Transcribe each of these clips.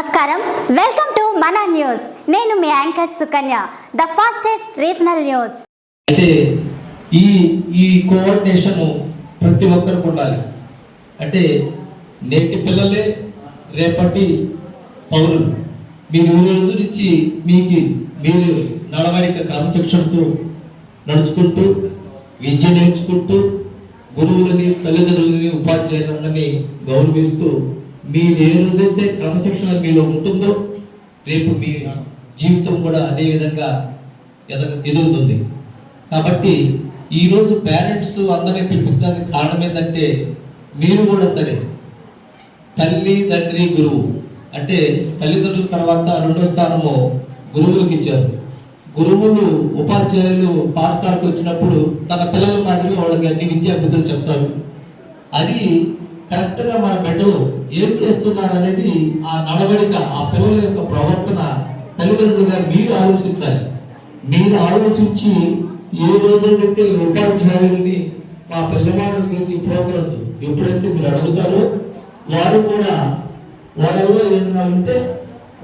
నమస్కారం. Welcome to మన news నేను మీ anchor Sukanya the fastest regional news అయితే ఈ ఈ కోఆర్డినేషన్ ప్రతి ఒక్కరికి ఉండాలి అంటే నేటి పిల్లలే రేపటి పౌరులు. మీరు ఈ రోజు నుంచి మీకు మీరు నడవడిక క్రమశిక్షణతో నడుచుకుంటూ విద్య నేర్చుకుంటూ గురువులని తల్లిదండ్రులని ఉపాధ్యాయులందరినీ గౌరవిస్తూ మీరు ఏ రోజైతే క్రమశిక్షణ మీలో ఉంటుందో రేపు మీ జీవితం కూడా అదే విధంగా ఎదగ ఎదుగుతుంది. కాబట్టి ఈరోజు పేరెంట్స్ అందరినీ పిలిపించడానికి కారణం ఏంటంటే మీరు కూడా సరే. తల్లి తండ్రి గురువు. అంటే తల్లిదండ్రుల తర్వాత రెండో స్థానము గురువులకు ఇచ్చారు. గురువులు ఉపాధ్యాయులు పాఠశాలకు వచ్చినప్పుడు తన పిల్లల మాదిరిగా వాళ్ళకి అన్ని విద్యా చెప్తారు. అది కరెక్ట్గా మన బిడ్డలు ఏం చేస్తున్నారు అనేది ఆ నడవడిక ఆ పిల్లల యొక్క ప్రవర్తన తల్లిదండ్రులుగా మీరు ఆలోచించాలి. మీరు ఆలోచించి ఏ రోజైతే ఉపాధ్యాయుల్ని మా పిల్లవాడి గురించి ప్రోగ్రెస్ ఎప్పుడైతే మీరు అడుగుతారో వారు కూడా వాళ్ళలో ఏదైనా ఉంటే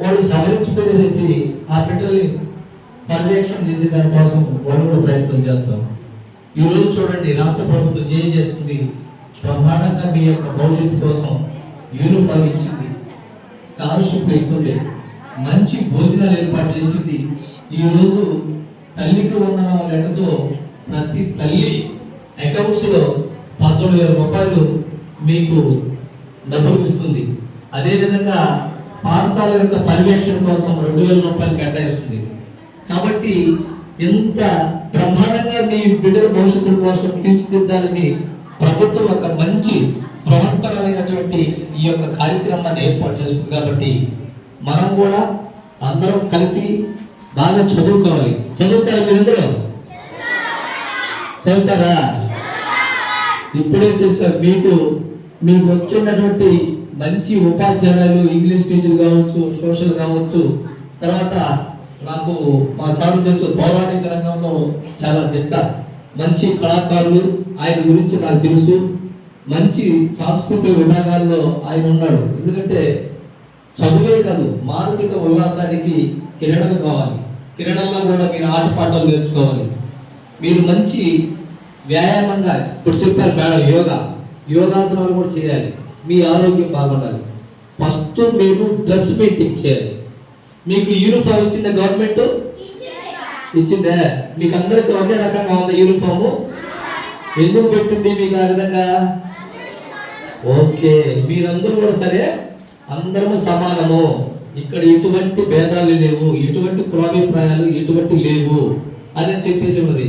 వాళ్ళు సవరించుకునేసేసి ఆ బిడ్డల్ని పర్యవేక్షణ చేసే దానికోసం వాళ్ళు కూడా ప్రయత్నం చేస్తారు. ఈ రోజు చూడండి రాష్ట్ర ప్రభుత్వం ఏం చేస్తుంది? బ్రహ్మాండంగా మీ యొక్క భవిష్యత్తు కోసం యూనిఫామ్ ఇచ్చింది. స్కాలర్షిప్ ఇస్తుంది మంచి భోజనాలు ఏర్పాటు చేసింది. ఈ రోజు తల్లికి వందనం లెక్కతో ప్రతి తల్లి అకౌంట్స్లో పంతొమ్మిది వేల రూపాయలు మీకు డబ్బులు ఇస్తుంది. అదేవిధంగా పాఠశాల యొక్క పర్యవేక్షణ కోసం రెండు వేల రూపాయలు కేటాయిస్తుంది. కాబట్టి ఎంత బ్రహ్మాండంగా మీ బిడ్డల భవిష్యత్తు కోసం తీర్చిదిద్దాలని ప్రభుత్వం ఒక మంచి బృహత్తరమైనటువంటి ఈ యొక్క కార్యక్రమాన్ని ఏర్పాటు చేస్తుంది. కాబట్టి మనం కూడా అందరం కలిసి బాగా చదువుకోవాలి. చదువుతారా మీరందరూ? చదువుతారా? ఇప్పుడే తెలుసా మీకు మీకు వచ్చినటువంటి మంచి ఉపాధ్యాయులు ఇంగ్లీష్ టీచర్ కావచ్చు సోషల్ కావచ్చు తర్వాత నాకు మా సార్ తెలుసు పౌరాణిక రంగంలో చాలా పెద్ద మంచి కళాకారులు. ఆయన గురించి నాకు తెలుసు. మంచి సాంస్కృతిక విభాగాల్లో ఆయన ఉన్నాడు. ఎందుకంటే చదువే కాదు మానసిక ఉల్లాసానికి కిరణం కావాలి. కిరణంలో కూడా మీరు ఆటపాటలు నేర్చుకోవాలి. మీరు మంచి వ్యాయామంగా ఇప్పుడు చెప్పారు మేడం యోగా. యోగాసనాలు కూడా చేయాలి. మీ ఆరోగ్యం బాగుండాలి. ఫస్ట్ మీరు డ్రెస్ మెయింటైన్ చేయాలి. మీకు యూనిఫామ్ ఇచ్చిందా గవర్నమెంట్? ఇచ్చిందే? మీకు అందరికి ఒకే రకంగా ఉంది యూనిఫాము? ఎందుకు పెట్టింది మీకు ఆ విధంగా? ఓకే మీరందరూ కూడా సరే అందరము సమానము. ఇక్కడ ఎటువంటి భేదాలు లేవు ఎటువంటి కులాభిప్రాయాలు ఎటువంటి లేవు అని చెప్పేసి ఉన్నది.